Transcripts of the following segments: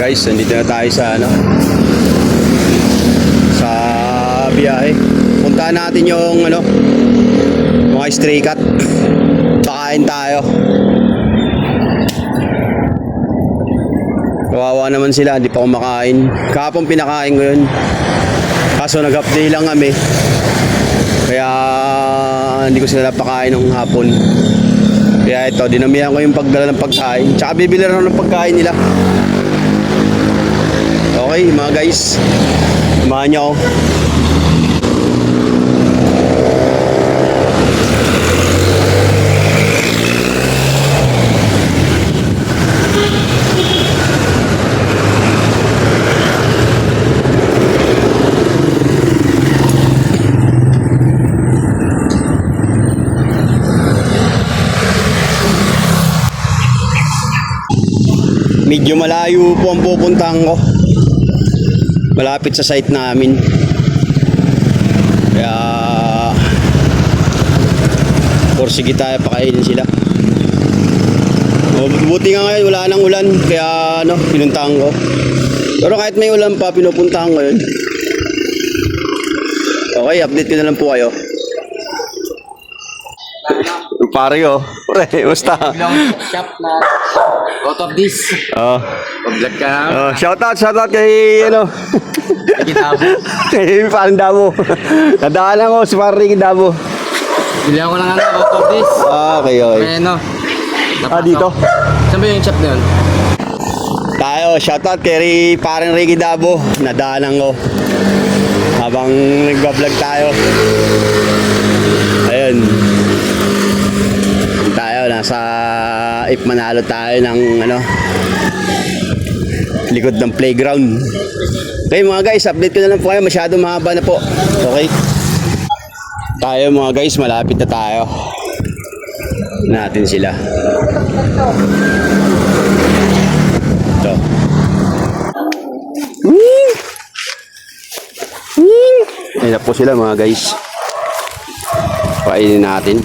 Guys, nandito na tayo sa ano sa biyahe. Puntahan natin yung ano mga stray cat. Pakain tayo. Kawawa naman sila, hindi pa kumakain. Kahapon pinakain ko yun. Kaso nag-update lang kami. Kaya hindi ko sila napakain ng hapon. Kaya ito, dinamihan ko yung pagdala ng pagkain. Tsaka bibili rin ng pagkain nila. Okay, mga guys. Samahan ako. Medyo malayo po ang pupuntahan ko. Malapit sa site namin. Kaya Porsige tayo pakainin sila. Buti nga ngayon wala nang ulan kaya ano, pinuntahan ko. Pero kahit may ulan pa, pinupuntahan ko yun. Okay, update ko na lang po kayo. Pare oh. Pre, basta. shop na out of this. Oh. Pag-vlog ka. Oh, shout out, shout out kay ano. Kitabo. kay parang Dabo. Nadaanan ko si parang Dabo. Bili ako ng ano, out of this. Ah, okay, okay. May ano. Ah, dito. Saan ba yung shop na yun? Tayo, shout out kay parang Ricky Dabo. Nadaanan ko. Habang nagbablog tayo. Ayun. Tayo, nasa if manalo tayo ng ano likod ng playground. Okay mga guys, update ko na lang po kayo. Masyado mahaba na po. Okay? Tayo mga guys, malapit na tayo. Natin sila. Ito. Wing! Wing! Ayun na po sila mga guys. Painin natin.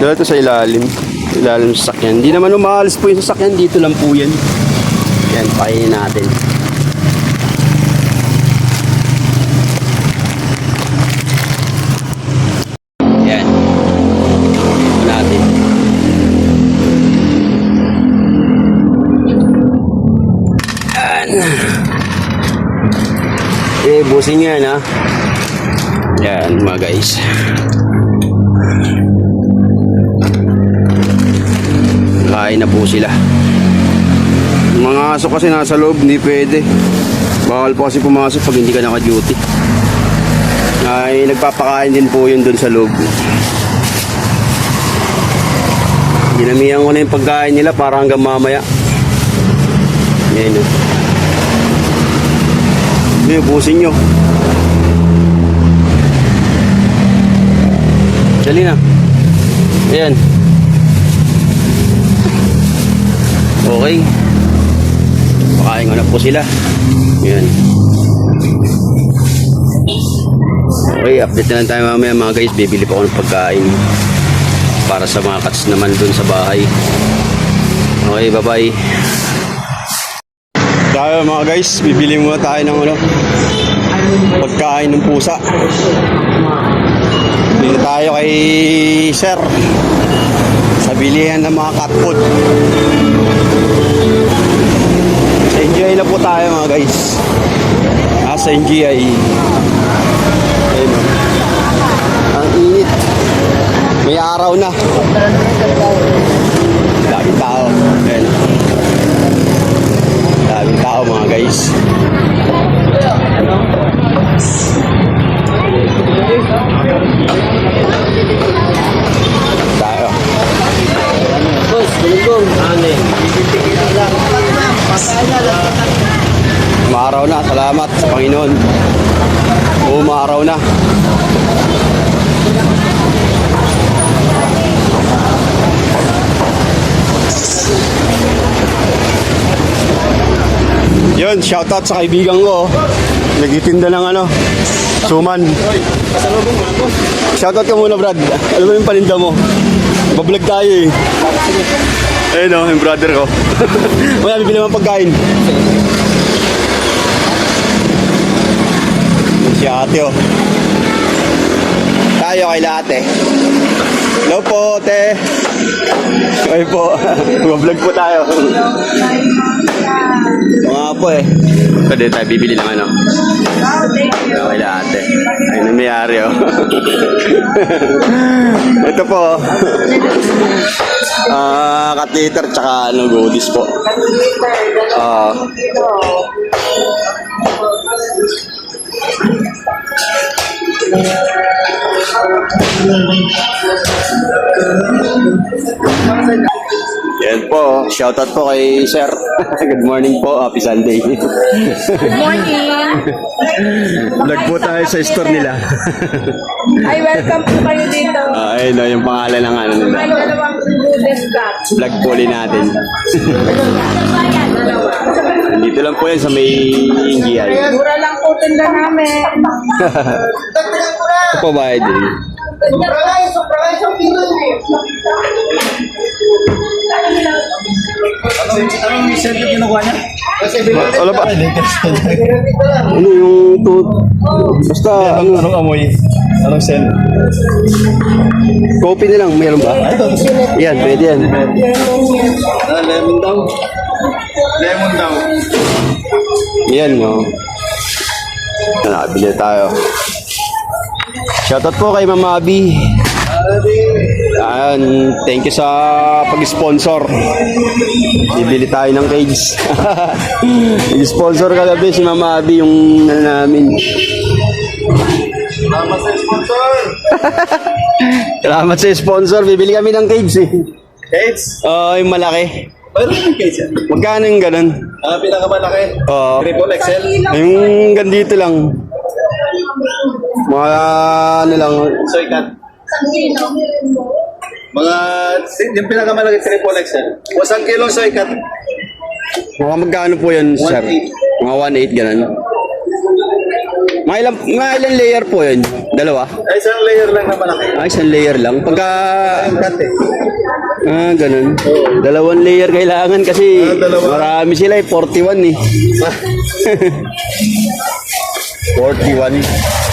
Dito sa ilalim. Ilalim sa sakyan. Hindi naman umaalis po yung sasakyan. Dito lang po yan. Yan, painin natin. Yan. Ito natin. Yan. Eh, busing yan ha. Yan mga guys. Kain na po sila. Mga aso kasi nasa loob, hindi pwede. Bawal po kasi pumasok pag hindi ka naka-duty. Ay, nagpapakain din po yun dun sa loob. Ginamihan ko na yung pagkain nila para hanggang mamaya. Yan o. Hindi, ubusin nyo. Dali na. Ayan. Okay. Pakain ko na po sila. Ayan. Okay, update na lang tayo mamaya mga guys. Bibili pa ako ng pagkain para sa mga cats naman dun sa bahay. Okay, bye-bye. Tayo mga guys, bibili muna tayo ng ano, pagkain ng pusa. Bili tayo kay Sir sa bilihan ng mga cat food. Sa NGI na po tayo mga guys. Ah, sa NGI. Ayun. Ang init. May araw na. Daming tao. Ayun. Daming tao mga guys. Tayo. Boss, bulunggong. Ano eh? Umaraw na. Salamat sa Panginoon. Umaraw na. Yun, shoutout sa kaibigan ko. oh. Nagtitinda ng ano, suman. Shoutout ka muna, Brad. Ano ba yung paninda mo? Bablog tayo eh. Ayun o, yung brother ko. Wala, bibili naman pagkain. Si ate o. Tayo kay ate. Hello po, te. Ay po. Mag-vlog po tayo. Mga po eh. Pwede tayo bibili ng ano. Hello kay ate. Ayun ang mayari oh. Ito po. Ah, catheter tsaka ano, goodies po. Ah. Yan po. Shoutout po kay Sir. Good morning po. Happy Sunday. Good morning. Vlog po tayo sa store nila. Ay, welcome po kayo dito. Ah, ayun o, yung pangalan ng ano nila. May dalawang goodies box. Vlog po ulit natin. Dito lang po yan sa may NGI. Mura lang po tinda namin. Ito po ba din? Anong set yung kinukuha niya? Wala pa. Ano yung to? Basta ano, Anong amoy? Anong scent? coffee na lang. Meron ba? Yan, pwede yan. Ah, lemon daw. Lemon daw. Yan, no. Nakabili tayo. Shoutout po kay Mama Abby. Ayan, thank you sa pag-sponsor. Bibili tayo ng cage. Nag-sponsor kagabi si Mama Abby yung ano namin. Tama sa sponsor. Salamat sa sponsor. Bibili kami ng cage eh. Cage? Oo, yung malaki. Mayroon yung cage yan. Magkano yung ganun? Ah, pinakamalaki. Oo. Triple XL. Yung gandito lang. Mga ano lang. Soy cut. Mga, yung pinakamalaki triple XL. Wasang kilong soy cut. Mga magkano po yun, sir? 1.8. Mga 1.8 ganun. Mga ilang, mga ilang layer po yun? Dalawa? Ay, isang layer lang na malaki. Ah, isang layer lang. Pagka... Eh. Ah, ganun. Dalawang layer kailangan kasi Ah, dalawa. marami sila eh. 41 eh. 41.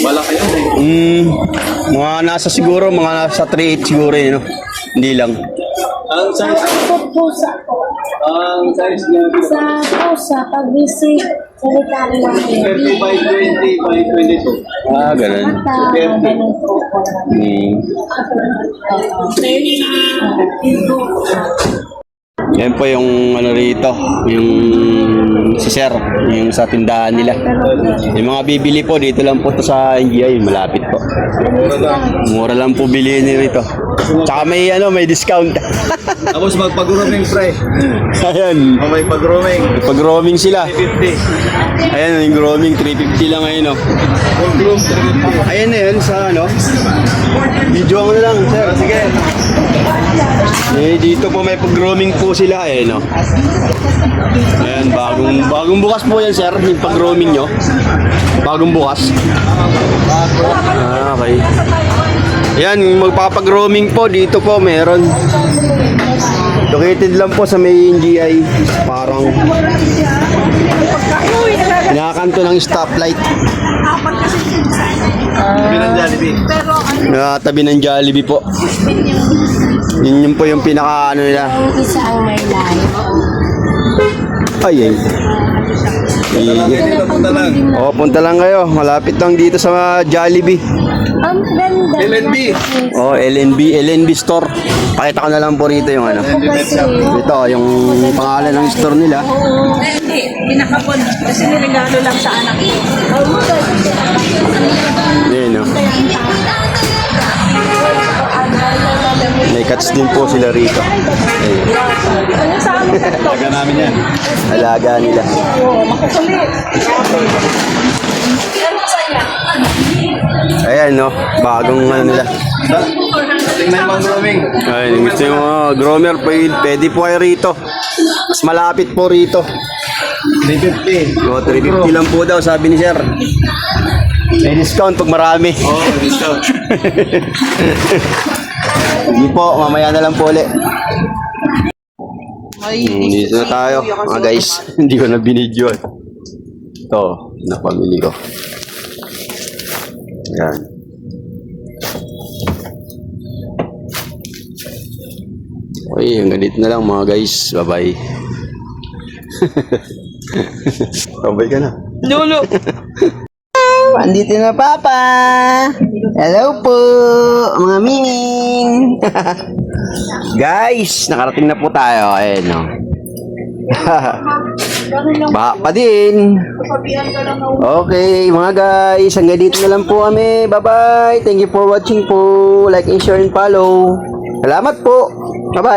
Malaki yun eh. Hmm, mga nasa siguro, mga nasa 3.8 siguro eh, no? Hindi lang. Ang size, Sa pusa po. ang size niya, Sa pusa, pag visit, sanitary lang po. 30 by 20 by 22. Ah, ganun. Mata, ganun po. Hmm. Yan po yung ano rito, yung si Sir, yung sa tindahan nila. Yung mga bibili po, dito lang po to sa NGI, malapit po. Mura lang po bilihin nyo rito. Tsaka may ano, may discount. Tapos magpag-grooming pre. Ayan, O may pag-grooming. pag roaming sila. 50. Ayan, yung roaming, 350 lang ngayon, no. Full groom, 350. Ayan na yun sa ano. Video mo na lang, sir. Sige. Eh, dito po may pag-roaming po sila, eh, no. Ayan, bagong, bagong bukas po yan, sir, yung pag-roaming nyo. Bagong bukas. Ah, okay. Ayan, magpapag-roaming po, dito po meron. Located lang po sa may NGI. Parang Pinakanto ng stoplight. Sabi ng Jollibee. Nakatabi ng Jollibee po. Yun yun po yung pinaka ano nila. Isa ang may life. Ay, ay. Sige, dito punta lang. Oh, punta lang kayo. Malapit lang dito sa Jollibee. Ang ganda. LNB. Oh, LNB, LNB store. Pakita ko na lang po rito yung ano. Ito, yung pangalan ng store nila. Hindi, pinakapon. Kasi niregalo lang sa anak ko. ang Cuts din po sila rito. Ano sa amin ito? Taga namin yan. Alaga nila. Oo, makukulit. Ayan, no. Bagong ano nila. Tingnan mo grooming. Ayun, gusto yung mga gromer, pwede, pwede po kayo rito. Mas malapit po rito. 350. O, 350 lang po daw, sabi ni Sir. May discount pag marami. Oh, discount. Hindi po, mamaya na lang po ulit. Hmm, dito na tayo, mga guys. Hindi ko na binidyo. Ito, napamili ko. Yan. Okay, hanggang dito na lang mga guys. Bye-bye. Bye-bye ka na. Lolo. Andito na Papa! Hello po, mga minging! Guys, nakarating na po tayo. Ayan, no. Baka pa din. Okay, mga guys, hanggang dito na lang po kami. Bye-bye. Thank you for watching po. Like and share and follow. Salamat po. Bye-bye.